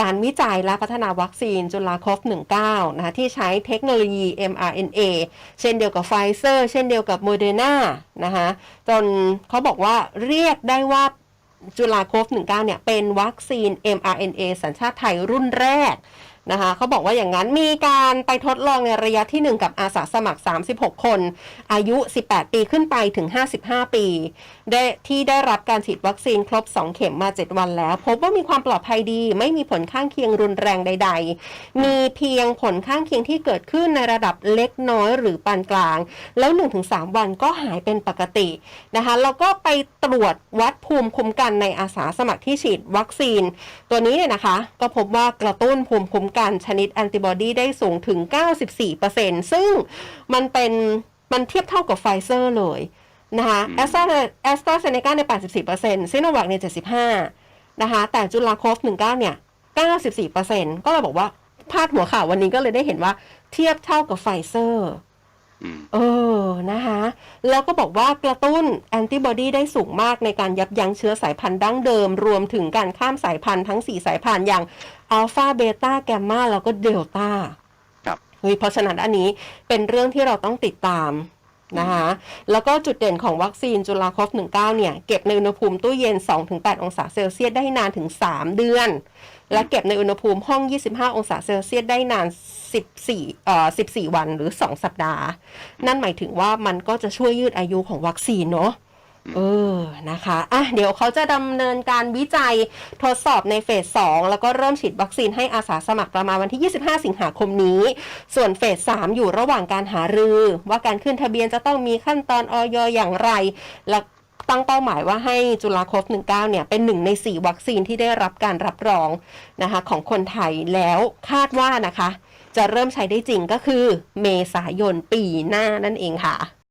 การวิจัยและพัฒนาวัคซีนจุลาโคฟ19นะคะที่ใช้เทคโนโลยี mRNA เช่นเดียวกับไฟเซอร์เช่นเดียวกับโมเดอร์นานะคะจนเขาบอกว่าเรียกได้ว่าจุลาโคฟ19เนี่ยเป็นวัคซีน mRNA สัญชาติไทยรุ่นแรก นะคะเขาบอกว่าอย่างนั้นมีการไปทดลองในระยะที่ 1 กับอาสาสมัคร 36 คน อายุ 18 ปีขึ้นไปถึง 55 ปี ได้ที่ได้รับการฉีดวัคซีนครบ 2 เข็มมา 7 วันแล้ว พบว่ามีความปลอดภัยดี ไม่มีผลข้างเคียงรุนแรงใด ๆ มีเพียงผลข้างเคียงที่เกิดขึ้นในระดับเล็กน้อยหรือปานกลาง แล้ว 1-3 วันก็หายเป็นปกตินะคะแล้วก็ไปตรวจวัดภูมิคุ้มกันในอาสาสมัครที่ฉีดวัคซีน ตัวนี้เนี่ยนะคะ ก็พบว่ากระตุ้นภูมิคุ้มกันชนิดแอนติบอดีได้สูงถึง 94%ซึ่งมันเป็นมันเทียบเท่ากับไฟเซอร์เลยนะคะแอสตราแอสตราเซเนกาใน 84%ซิโนแวคใน 75 นะคะ แต่จุลาโคฟ 19 เนี่ย 94%ก็เลยบอกว่าพาดหัวข่าววันนี้ก็เลยได้เห็นว่าเทียบเท่ากับไฟเซอร์อืมเออ นะคะ แล้วก็บอกว่ากระตุ้นแอนติบอดีได้สูงมากในการยับยั้งเชื้อสายพันธุ์ดั้งเดิม รวมถึงการข้ามสายพันธุ์ทั้ง 4 สายพันธุ์อย่างอัลฟาเบต้าแกมมาแล้วก็เดลต้าครับเฮ้ยเพราะฉะนั้นอันนี้เป็นเรื่องที่เราต้องติดตาม นะคะแล้วก็จุดเด่นของวัคซีนจุลาคฟ19 เนี่ย เก็บในอุณหภูมิตู้เย็น 2-8 องศาเซลเซียสได้นานถึง 3 เดือน และเก็บในอุณหภูมิห้อง 25 องศาเซลเซียสได้นาน 14เอ่อ14 วันหรือ 2 สัปดาห์ นั่นหมายถึงว่ามันก็จะช่วยยืดอายุของวัคซีนเนาะ เออนะคะอะเดี๋ยวเขาจะดำเนินการวิจัยทดสอบในเฟส 2 แล้วก็เริ่มฉีดวัคซีนให้อาสาสมัครประมาณวันที่ 25 สิงหาคมนี้ ส่วนเฟส 3 อยู่ระหว่างการหารือ ว่าการขึ้นทะเบียนจะต้องมีขั้นตอนออยอย่างไร และตั้งเป้าหมายว่าให้จุฬาครบ19 เนี่ย เป็นหนึ่งใน 4 วัคซีนที่ได้รับการรับรองนะคะของคนไทยแล้วคาดว่านะคะ จะเริ่มใช้ได้จริงก็คือเมษายนปีหน้านั่นเองค่ะ